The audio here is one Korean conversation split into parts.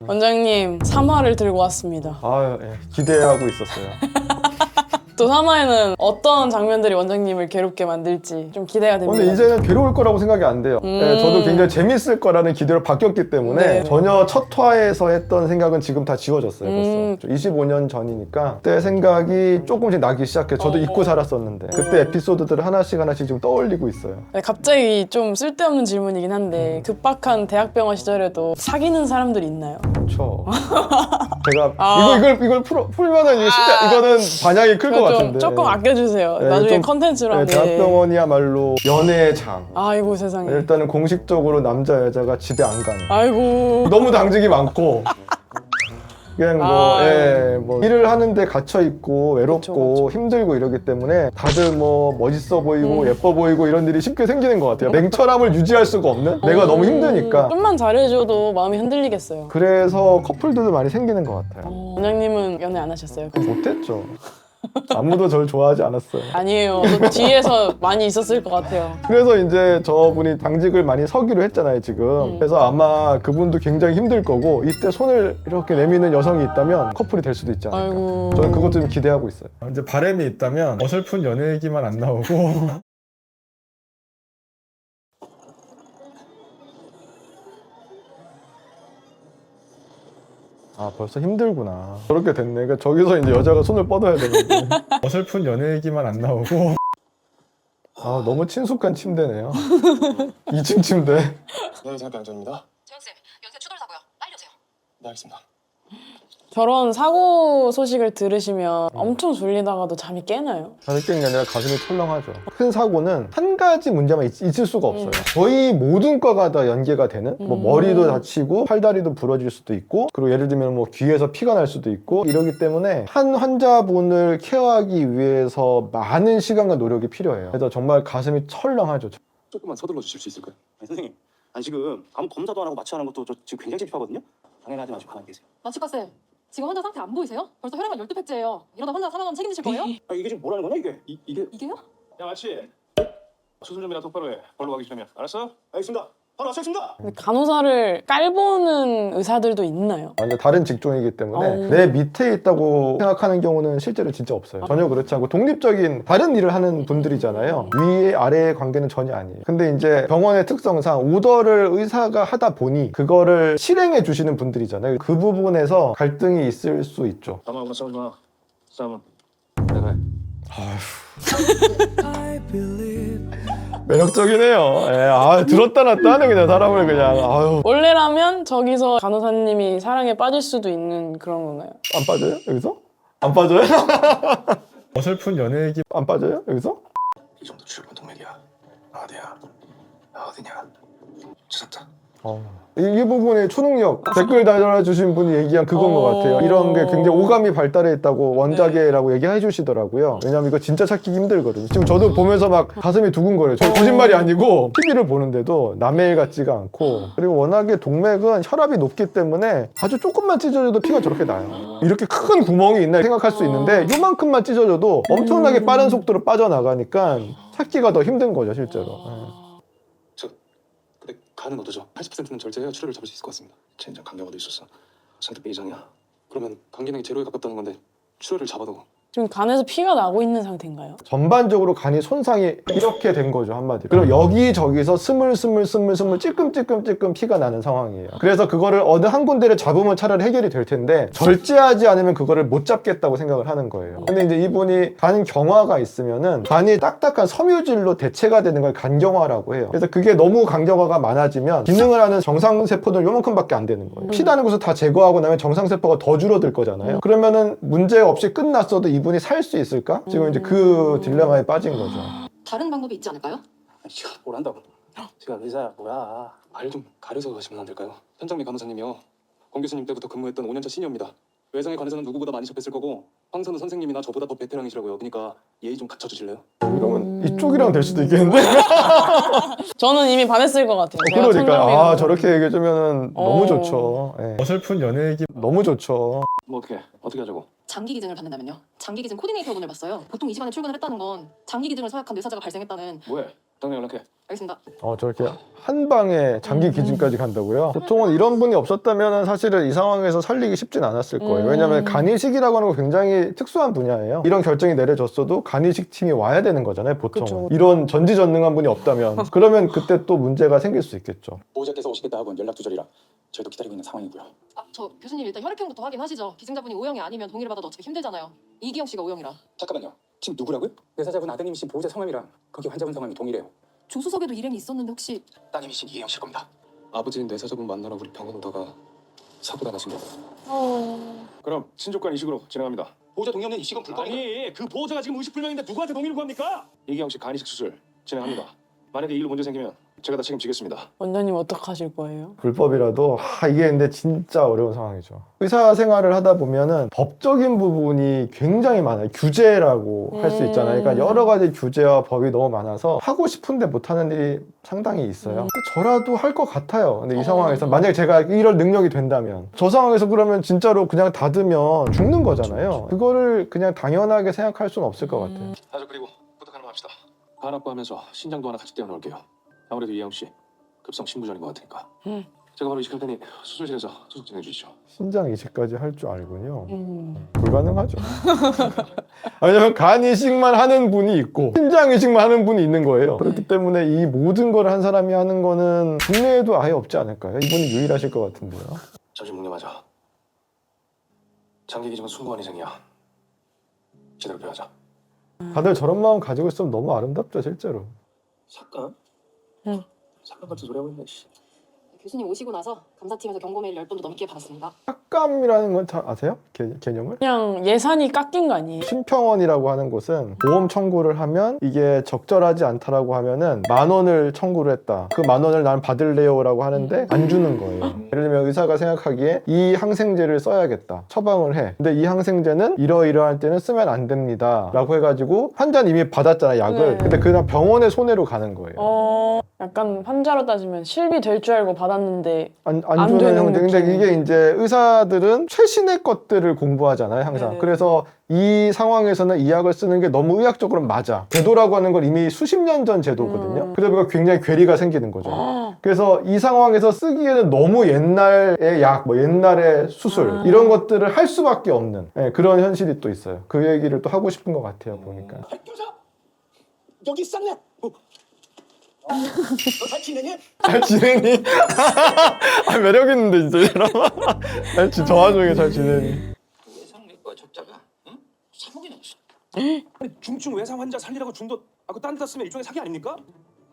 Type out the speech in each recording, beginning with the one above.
원장님 3화를 들고 왔습니다. 아, 예. 기대하고 있었어요. 또 3화에는 어떤 장면들이 원장님을 괴롭게 만들지 좀 기대가 됩니다. 근데 이제는 괴로울 거라고 생각이 안 돼요. 음. 예, 저도 굉장히 재밌을 거라는 기대로 바뀌었기 때문에 네. 전혀 첫 화에서 했던 생각은 지금 다 지워졌어요. 음. 벌써. 25년 전이니까 그때 생각이 조금씩 나기 시작해. 저도 어. 잊고 살았었는데 그때 에피소드들을 하나씩 하나씩 지금 떠올리고 있어요. 네, 갑자기 좀 쓸데없는 질문이긴 한데 급박한 대학병원 시절에도 사귀는 사람들이 있나요? 그렇죠. 제가 아. 이거 이걸 이걸 풀어 풀면은 이거 진짜 아. 이거는 반향이 클 것 좀 같은데. 조금 아껴주세요. 네, 나중에 좀- 컨텐츠로 네, 하게. 대학병원이야말로 연애의 장. 아이고 세상에. 일단은 공식적으로 남자 여자가 집에 안 가는. 아이고. 너무 당직이 많고 그냥 뭐, 아. 예, 뭐 일을 하는데 갇혀 있고 외롭고 그쵸, 그쵸. 힘들고 이러기 때문에 다들 뭐 멋있어 보이고 음. 예뻐 보이고 이런 일이 쉽게 생기는 것 같아요. 냉철함을 유지할 수가 없는 내가 너무 힘드니까 음, 좀만 잘해줘도 마음이 흔들리겠어요. 그래서 커플들도 많이 생기는 것 같아요. 어, 원장님은 연애 안 하셨어요? 못했죠. 아무도 저를 좋아하지 않았어요. 아니에요. 또 뒤에서 많이 있었을 것 같아요. 그래서 이제 저분이 당직을 많이 서기로 했잖아요, 지금. 음. 그래서 아마 그분도 굉장히 힘들 거고, 이때 손을 이렇게 내미는 여성이 있다면 커플이 될 수도 있지 않을까. 아이고. 저는 그것도 좀 기대하고 있어요. 이제 바람이 있다면 어설픈 연애 얘기만 안 나오고. 아 벌써 힘들구나. 저렇게 됐네. 그러니까 저기서 이제 여자가 손을 뻗어야 되는데. 어설픈 연애 얘기만 안 나오고. 아 너무 친숙한 침대네요. 2층 침대. 네, 생각 양전입니다. 재현 쌤, 연세 추돌사고요. 빨리 오세요. 네, 알겠습니다. 결혼 사고 소식을 들으시면 엄청 졸리다가도 잠이 깨나요? 깨는 게 아니라 가슴이 철렁하죠. 큰 사고는 한 가지 문제만 있, 있을 수가 없어요. 거의 모든 과가 다 연계가 되는 뭐 음. 머리도 다치고 팔다리도 부러질 수도 있고 그리고 예를 들면 뭐 귀에서 피가 날 수도 있고 이러기 때문에 한 환자분을 케어하기 위해서 많은 시간과 노력이 필요해요. 그래서 정말 가슴이 철렁하죠. 조금만 서둘러 주실 수 있을까요? 아니 선생님, 아니 지금 아무 검사도 안 하고 마취하는 것도 저 지금 굉장히 찝찝하거든요. 당연하지 마시고 가만히 계세요. 마취과 쌤, 지금 환자 상태 안 보이세요? 벌써 혈액만 12팩째예요. 이러다 환자 사망하면 책임지실 거예요? 아 이게 지금 뭐라는 거냐 이게? 이, 이게 이게요? 야 마치 수술 좀이나 똑바로 해. 걸로 가기 싫으면 알았어? 알겠습니다. 바로 마치겠습니다. 근데 간호사를 깔보는 의사들도 있나요? 완전 다른 직종이기 때문에 어. 내 밑에 있다고 생각하는 경우는 실제로 진짜 없어요. 전혀 그렇지 않고 독립적인 다른 일을 하는 분들이잖아요. 위 아래의 관계는 전혀 아니에요. 근데 이제 병원의 특성상 오더를 의사가 하다 보니 그거를 실행해 주시는 분들이잖아요. 그 부분에서 갈등이 있을 수 있죠. 남아오나 싸우지 마. 싸움은 내가 해. 매력적이네요. 예, 아, 들었다 놨다 하네 그냥 사람을 그냥 아유 원래라면 저기서 간호사님이 사랑에 빠질 수도 있는 그런 건가요? 안 빠져요 여기서? 안 빠져요? 어설픈 연애 얘기 안 빠져요 여기서? 이 정도 출근 동맥이야. 나 어디야? 나 어디냐? 찾았다. 어. 이, 이 부분의 초능력 댓글 달아주신 분이 얘기한 그건 것 어. 같아요. 이런 게 굉장히 오감이 발달해 있다고 원작에라고 얘기해 주시더라고요. 왜냐면 이거 진짜 찾기 힘들거든요. 지금 저도 보면서 막 가슴이 두근거려요. 저 거짓말이 아니고 TV를 보는데도 남의 일 같지가 않고 그리고 워낙에 동맥은 혈압이 높기 때문에 아주 조금만 찢어져도 피가 저렇게 나요. 이렇게 큰 구멍이 있나 생각할 수 있는데 요만큼만 찢어져도 엄청나게 빠른 속도로 빠져나가니까 찾기가 더 힘든 거죠 실제로. 가는 어떠죠? 80%는 절제해야 출혈을 잡을 수 있을 것 같습니다. 젠장 간경화도 있었어. 상태 B 이상이야. 그러면 간 기능이 제로에 가깝다는 건데 출혈을 잡아도 지금 간에서 피가 나고 있는 상태인가요? 전반적으로 간이 손상이 이렇게 된 거죠 한마디로. 그럼 여기저기서 스물스물 스물스물 찔끔찔끔찔끔 피가 나는 상황이에요. 그래서 그거를 어느 한 군데를 잡으면 차라리 해결이 될 텐데 절제하지 않으면 그거를 못 잡겠다고 생각을 하는 거예요. 근데 이제 이분이 간 경화가 있으면은 간이 딱딱한 섬유질로 대체가 되는 걸 간경화라고 해요. 그래서 그게 너무 간경화가 많아지면 기능을 하는 정상세포는 요만큼밖에 안 되는 거예요. 피 나는 곳을 다 제거하고 나면 정상세포가 더 줄어들 거잖아요. 그러면은 문제 없이 끝났어도 이분 이 살 수 있을까? 지금 이제 그 딜레마에 빠진 거죠 다른 방법이 있지 않을까요? 제가 뭘 한다고? 제가 의사야 뭐야? 말 좀 가려서 가시면 안 될까요? 현장미 간호사님이요. 권 교수님 때부터 근무했던 5년차 시니어입니다. 외상에 관해서는 누구보다 많이 접했을 거고 황선우 선생님이나 저보다 더 베테랑이시라고요. 그러니까 예의 좀 갖춰주실래요? 이러면 이쪽이랑 될 수도 있겠는데? 저는 이미 반했을 것 같아요. 제가 그러니까 천정미가 아 저렇게 얘기해주면 너무 어. 좋죠 예. 어설픈 연애 얘기 너무 좋죠 뭐 어떻게 어떻게 하자고? 장기 기증을 받는다면요. 장기 기증 코디네이터 분을 봤어요. 보통 이 시간에 출근을 했다는 건 장기 기증을 서약한 뇌사자가 발생했다는 뭐해? 당장 연락해. 알겠습니다. 어 저렇게 한 방에 장기 기증까지 간다고요? 보통은 이런 분이 없었다면 사실은 이 상황에서 살리기 쉽진 않았을 거예요. 음. 왜냐하면 간이식이라고 하는 거 굉장히 특수한 분야예요. 이런 결정이 내려졌어도 간이식 팀이 와야 되는 거잖아요, 보통. 그쵸. 이런 전지전능한 분이 없다면 그러면 그때 또 문제가 생길 수 있겠죠. 보호자께서 오시겠다 하고 연락 두절이라 저희도 기다리고 있는 상황이고요. 아, 저 교수님 일단 혈액형부터 확인하시죠. 기증자분이 O형이 아니면 동의를 받아도 어차피 힘들잖아요. 이기영 씨가 O형이라. 잠깐만요. 지금 누구라고요? 내사자분 아드님이신 보호자 성함이랑 거기 환자분 성함이 동일해요. 조수석에도 일행이 있었는데 혹시 따님이신 이혜영 씨일 겁니다. 아버지는 뇌사자분 만나러 우리 병원 오다가 사고 나가신 거. 어... 그럼 친족간 이식으로 진행합니다. 보호자 동의 없는 이식은 불가능해요. 아니 그 보호자가 지금 의식 불명인데 누구한테 동의를 구합니까? 이기영 씨 간이식 수술 진행합니다. 만약에 이 일로 문제 생기면 제가 다 책임지겠습니다. 원장님 어떡하실 거예요? 불법이라도 아, 이게 근데 진짜 어려운 상황이죠. 의사 생활을 하다 보면은 법적인 부분이 굉장히 많아요. 규제라고 할 수 있잖아요. 그러니까 음. 여러 가지 규제와 법이 너무 많아서 하고 싶은데 못 하는 일이 상당히 있어요. 음. 저라도 할 것 같아요. 근데 이 어. 상황에서 만약에 제가 이럴 능력이 된다면 저 상황에서 그러면 진짜로 그냥 닫으면 죽는 거잖아요. 그거를 그냥 당연하게 생각할 수는 없을 것 같아요. 음. 아저 그리고 부탁 하나만 합시다. 간 확보하면서 신장도 하나 같이 떼어놓을게요. 아무래도 이혜영 씨 급성 신부전인 것 같으니까. 음. 제가 바로 이식할 테니 수술실에서 수술 진행해 주시죠. 신장 이식까지 할 줄 알군요. 음. 불가능하죠. 왜냐면 간 이식만 하는 분이 있고 신장 이식만 하는 분이 있는 거예요. 그렇기 네. 때문에 이 모든 걸 한 사람이 하는 거는 국내에도 아예 없지 않을까요? 이분이 유일하실 것 같은데요. 잠시 묵념하자. 장기 기증은 숭고한 희생이야. 제대로 배하자. 다들 저런 마음 가지고 있으면 너무 아름답죠, 실제로. 사건? 응. 사건 같은 소리 하고 있네. 씨. 교수님 오시고 나서 감사팀에서 경고 메일 10번도 넘게 받았습니다. 삭감이라는 건잘 아세요? 개, 개념을? 그냥 예산이 깎인 거 아니에요? 심평원이라고 하는 곳은 보험 청구를 하면 이게 적절하지 않다라고 하면은 만 원을 청구를 했다. 그 만 원을 난 받을래요라고 하는데 안 주는 거예요. 예를 들면 의사가 생각하기에 이 항생제를 써야겠다. 처방을 해. 근데 이 항생제는 이러이러할 때는 쓰면 안 됩니다라고 해가지고 환자는 이미 받았잖아 약을. 네. 근데 그냥 병원의 손해로 가는 거예요. 어... 약간 환자로 따지면 실비 될 줄 알고 받았는데 안, 안, 안 되는 형태. 근데 느낌. 이게 이제 의사들은 최신의 것들을 공부하잖아요, 항상. 네네. 그래서 이 상황에서는 이 약을 쓰는 게 너무 의학적으로 맞아. 제도라고 하는 걸 이미 수십 년 전 제도거든요. 음. 그래서 그러니까 굉장히 괴리가 생기는 거죠. 아, 그래서 이 상황에서 쓰기에는 너무 옛날의 약, 뭐 옛날의 수술 아. 이런 것들을 할 수밖에 없는 예, 그런 현실이 또 있어요. 그 얘기를 또 하고 싶은 것 같아요, 보니까. 학교자 여기 있었네. 어. 어, 너잘 지내니? 잘 지내니? 아, 매력 있는데 진짜 이 사람. 아니, 진짜 저 와중에 잘 지내니? 예상내과 적자가 응? 3억이 넘었어. 아니 중증 외상 환자 살리라고 준 돈, 아그 딴 데다 쓰면 일종의 사기 아닙니까?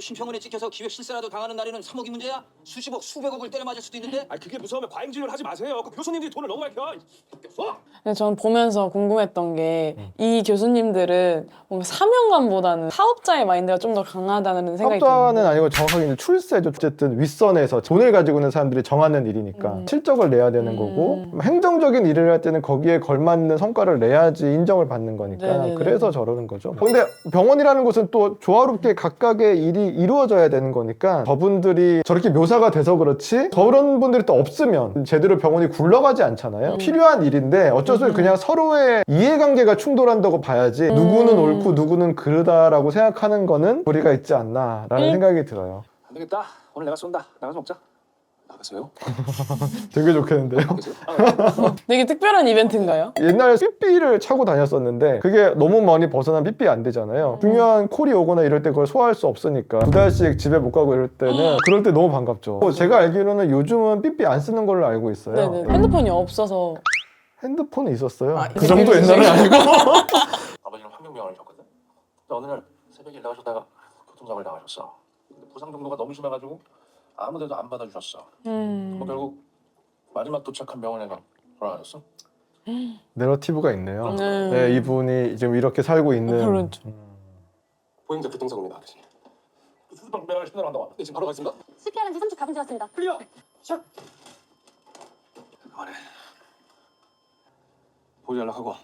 그 심평원에 찍혀서 기획 실세라도 당하는 날에는 3억이 문제야? 수십억, 수백억을 때려 맞을 수도 있는데. 아니 그게 무서우면 과잉 진료를 하지 마세요. 그 교수님들이 돈을 너무 많이 켜. 어? 근데 저는 보면서 궁금했던 게 이 교수님들은 뭔가 사명감보다는 사업자의 마인드가 좀 더 강하다는 생각이 사업자는 드는데 아니고 정확하게 이제 출세죠. 어쨌든 윗선에서 돈을 가지고 있는 사람들이 정하는 일이니까 음. 실적을 내야 되는 음. 거고 행정적인 일을 할 때는 거기에 걸맞는 성과를 내야지 인정을 받는 거니까 네네네. 그래서 저러는 거죠. 근데 병원이라는 곳은 또 조화롭게 각각의 일이 이루어져야 되는 거니까 저분들이 저렇게 묘사가 돼서 그렇지 저런 분들이 또 없으면 제대로 병원이 굴러가지 않잖아요. 음. 필요한 일인데 어쩔 수 없이 음. 그냥 서로의 이해관계가 충돌한다고 봐야지 음. 누구는 옳고 누구는 그르다라고 생각하는 거는 도리가 있지 않나라는 음. 생각이 들어요. 안 되겠다. 오늘 내가 쏜다. 나가서 먹자. 나가세요? 되게 좋겠는데요. 나가세요? 되게 특별한 이벤트인가요? 옛날에 삐삐를 차고 다녔었는데 그게 너무 많이 벗어난 삐삐 안 되잖아요. 음. 중요한 콜이 오거나 이럴 때 그걸 소화할 수 없으니까 두 달씩 집에 못 가고 이럴 때는 그럴 때 너무 반갑죠. 어, 제가 알기로는 요즘은 삐삐 안 쓰는 걸로 알고 있어요. 네네 핸드폰이 없어서 핸드폰은 있었어요. 아, 그 정도 옛날은 아니고. 아버지는 환경병원을 줬거든. 근데 어느 날 새벽에 일 나가셨다가 교통사고를 당하셨어. 근데 부상 정도가 너무 심해가지고 아무데도 안 받아주셨어. 음... 뭐 결국 마지막 도착한 병원에가 돌아가셨어. 내러티브가 있네요. 네. 네, 이분이 지금 이렇게 살고 있는. 그렇죠. 보행자 교통사고입니다, 교수님. 수술방 매달 10년 한다고. 네, 지금 바로 가겠습니다. CPR은 지 3주 가분 지났습니다. 클리어. 그만해. 보호 연락하고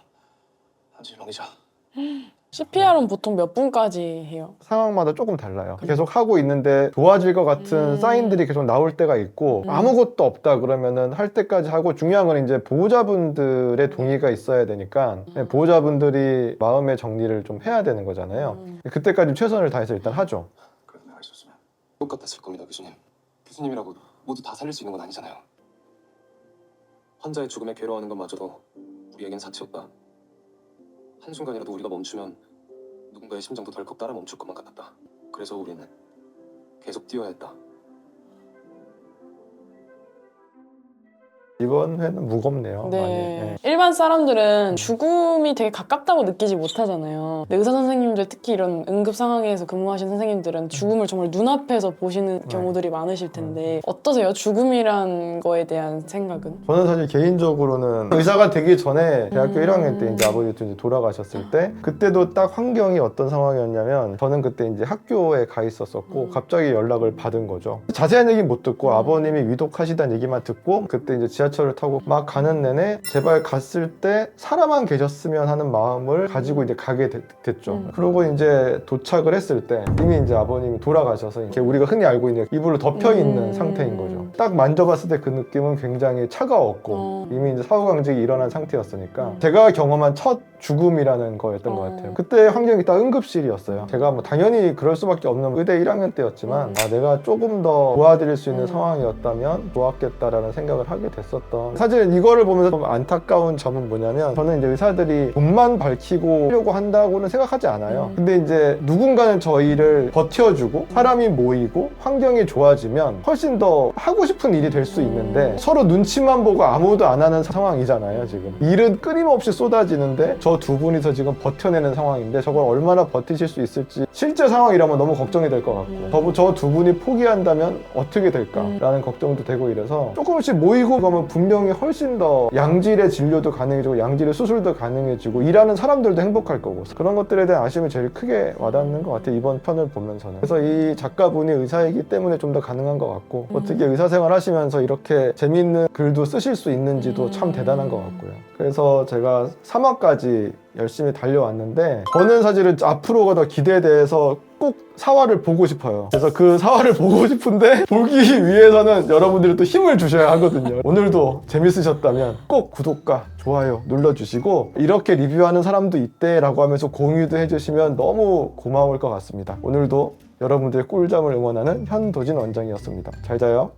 한시일 넘기자. CPR은 보통 몇 분까지 해요? 상황마다 조금 달라요. 계속 하고 있는데 좋아질 것 같은 음. 사인들이 계속 나올 때가 있고 음. 아무것도 없다 그러면은 할 때까지 하고 중요한 건 이제 보호자분들의 동의가 있어야 되니까 네, 음. 보호자분들이 마음의 정리를 좀 해야 되는 거잖아요. 음. 그때까지 최선을 다해서 일단 하죠. 그 똑같았을 겁니다, 교수님. 교수님이라고 모두 다 살릴 수 있는 건 아니잖아요. 환자의 죽음에 괴로워하는 것마저도 우리에겐 사치였다. 한순간이라도 우리가 멈추면 누군가의 심장도 덜컥 따라 멈출 것만 같았다. 그래서 우리는 계속 뛰어야 했다. 이번 회는 무겁네요. 많이. 네. 네. 일반 사람들은 죽음이 되게 가깝다고 느끼지 못하잖아요. 근데 의사 선생님들 특히 이런 응급 상황에서 근무하신 선생님들은 죽음을 정말 눈앞에서 보시는 네. 경우들이 많으실 텐데 어떠세요? 죽음이란 거에 대한 생각은? 저는 사실 개인적으로는 의사가 되기 전에 대학교 음. 1학년 때 이제 아버지도 이제 돌아가셨을 때 그때도 딱 환경이 어떤 상황이었냐면 저는 그때 이제 학교에 가 있었었고 음. 갑자기 연락을 받은 거죠. 자세한 얘기 못 듣고 음. 아버님이 위독하시다는 얘기만 듣고 그때 이제 지하 철을 타고 막 가는 내내 제발 갔을 때 사람만 계셨으면 하는 마음을 가지고 이제 가게 됐, 죠 음. 그리고 이제 도착을 했을 때 이미 이제 아버님이 돌아가셔서 이렇게 우리가 흔히 알고 있는 이불로 덮여 있는 음. 상태인 거죠. 딱 만져봤을 때 그 느낌은 굉장히 차가웠고 어. 이미 이제 사후강직이 일어난 상태였으니까 음. 제가 경험한 첫 죽음이라는 거였던 것 어. 같아요. 그때 환경이 딱 응급실이었어요. 제가 뭐 당연히 그럴 수밖에 없는 의대 1학년 때였지만 음. 아, 내가 조금 더 도와드릴 수 있는 음. 상황이었다면 좋았겠다라는 생각을 하게 됐 었던 사실 이거를 보면서 좀 안타까운 점은 뭐냐면 저는 이제 의사들이 돈만 밝히고 하려고 한다고는 생각하지 않아요. 음. 근데 이제 누군가는 저희를 버텨주고 사람이 모이고 환경이 좋아지면 훨씬 더 하고 싶은 일이 될 수 있는데 음. 서로 눈치만 보고 아무도 안 하는 상황이잖아요 지금 일은 끊임없이 쏟아지는데 저 두 분이서 지금 버텨내는 상황인데 저걸 얼마나 버티실 수 있을지 실제 상황이라면 너무 걱정이 될 것 같고 음. 저두 분이 포기한다면 어떻게 될까라는 걱정도 되고 이래서 조금씩 모이고 가면 분명히 훨씬 더 양질의 진료도 가능해지고 양질의 수술도 가능해지고 일하는 사람들도 행복할 거고 그런 것들에 대한 아쉬움이 제일 크게 와닿는 것 같아요 이번 편을 보면서는 그래서 이 작가분이 의사이기 때문에 좀 더 가능한 것 같고 음. 어떻게 의사생활 하시면서 이렇게 재미있는 글도 쓰실 수 있는지도 음. 참 대단한 것 같고요 그래서 제가 3화까지 열심히 달려왔는데 저는 사실은 앞으로가 더 기대돼서 꼭 사화를 보고 싶어요. 그래서 그 사화를 보고 싶은데 보기 위해서는 여러분들이 또 힘을 주셔야 하거든요. 오늘도 재밌으셨다면 꼭 구독과 좋아요 눌러주시고 이렇게 리뷰하는 사람도 있대라고 하면서 공유도 해주시면 너무 고마울 것 같습니다. 오늘도 여러분들의 꿀잠을 응원하는 현도진 원장이었습니다. 잘 자요.